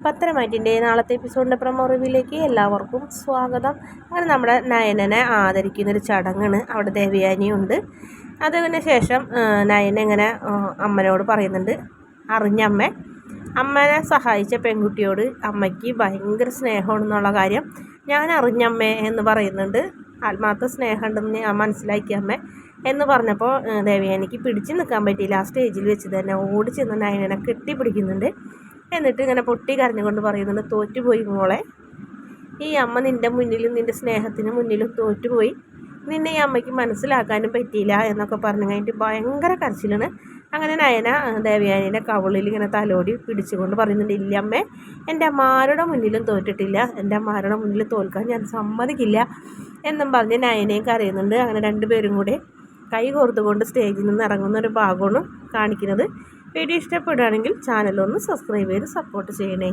പത്തരമാറ്റിന്റെ നാളത്തെ എപ്പിസോഡിന്റെ പ്രമോ റിവ്യൂലേക്ക് എല്ലാവർക്കും സ്വാഗതം. അങ്ങനെ നമ്മുടെ നയനനെ ആദരിക്കുന്നൊരു ചടങ്ങാണ് അവിടെ ദേവയാനിയുണ്ട്. അതിന് ശേഷം നയന ഇങ്ങനെ അമ്മനോട് പറയുന്നുണ്ട് അറിഞ്ഞമ്മ അമ്മനെ സഹായിച്ച പെൺകുട്ടിയോട് അമ്മയ്ക്ക് ഭയങ്കര സ്നേഹമാണെന്നുള്ള കാര്യം ഞാൻ അറിഞ്ഞമ്മേ എന്ന് പറയുന്നുണ്ട്. ആത്മാർത്ഥ സ്നേഹമുണ്ടെന്ന് ഞാൻ മനസ്സിലാക്കിയ അമ്മ എന്ന് പറഞ്ഞപ്പോൾ ദേവയാനിക്ക് പിടിച്ചു നിൽക്കാൻ പറ്റിയില്ല. ആ സ്റ്റേജിൽ വെച്ച് തന്നെ ഓടി ചെന്ന് നയനനെ കെട്ടിപ്പിടിക്കുന്നുണ്ട്. എന്നിട്ട് ഇങ്ങനെ പൊട്ടി കരഞ്ഞുകൊണ്ട് പറയുന്നുണ്ട് തോറ്റുപോയി മോളെ. ഈ അമ്മ നിന്റെ മുന്നിലും നിന്റെ സ്നേഹത്തിന് മുന്നിലും തോറ്റുപോയി. നിന്നെ ഈ അമ്മയ്ക്ക് മനസ്സിലാക്കാനും പറ്റിയില്ല എന്നൊക്കെ പറഞ്ഞു കഴിഞ്ഞിട്ട് ഭയങ്കര കരച്ചിലാണ്. അങ്ങനെ നയന ദേവയാനിയുടെ കവളിൽ ഇങ്ങനെ തലോടി പിടിച്ചുകൊണ്ട് പറയുന്നുണ്ട് ഇല്ല അമ്മേ എന്റെ അമ്മാരുടെ മുന്നിലും തോറ്റിട്ടില്ല. എന്റെ അമ്മാരുടെ മുന്നിൽ തോൽക്കാൻ ഞാൻ സമ്മതിക്കില്ല എന്നും പറഞ്ഞ് നയനയും കരയുന്നുണ്ട്. അങ്ങനെ രണ്ടുപേരും കൂടെ കൈ കോർത്തുകൊണ്ട് സ്റ്റേജിൽ നിന്ന് ഇറങ്ങുന്ന ഒരു ഭാഗമാണ് കാണിക്കുന്നത്. വീഡിയോ ഇഷ്ടപ്പെടുകയാണെങ്കിൽ ചാനലൊന്ന് സബ്സ്ക്രൈബ് ചെയ്ത് സപ്പോർട്ട് ചെയ്യണേ.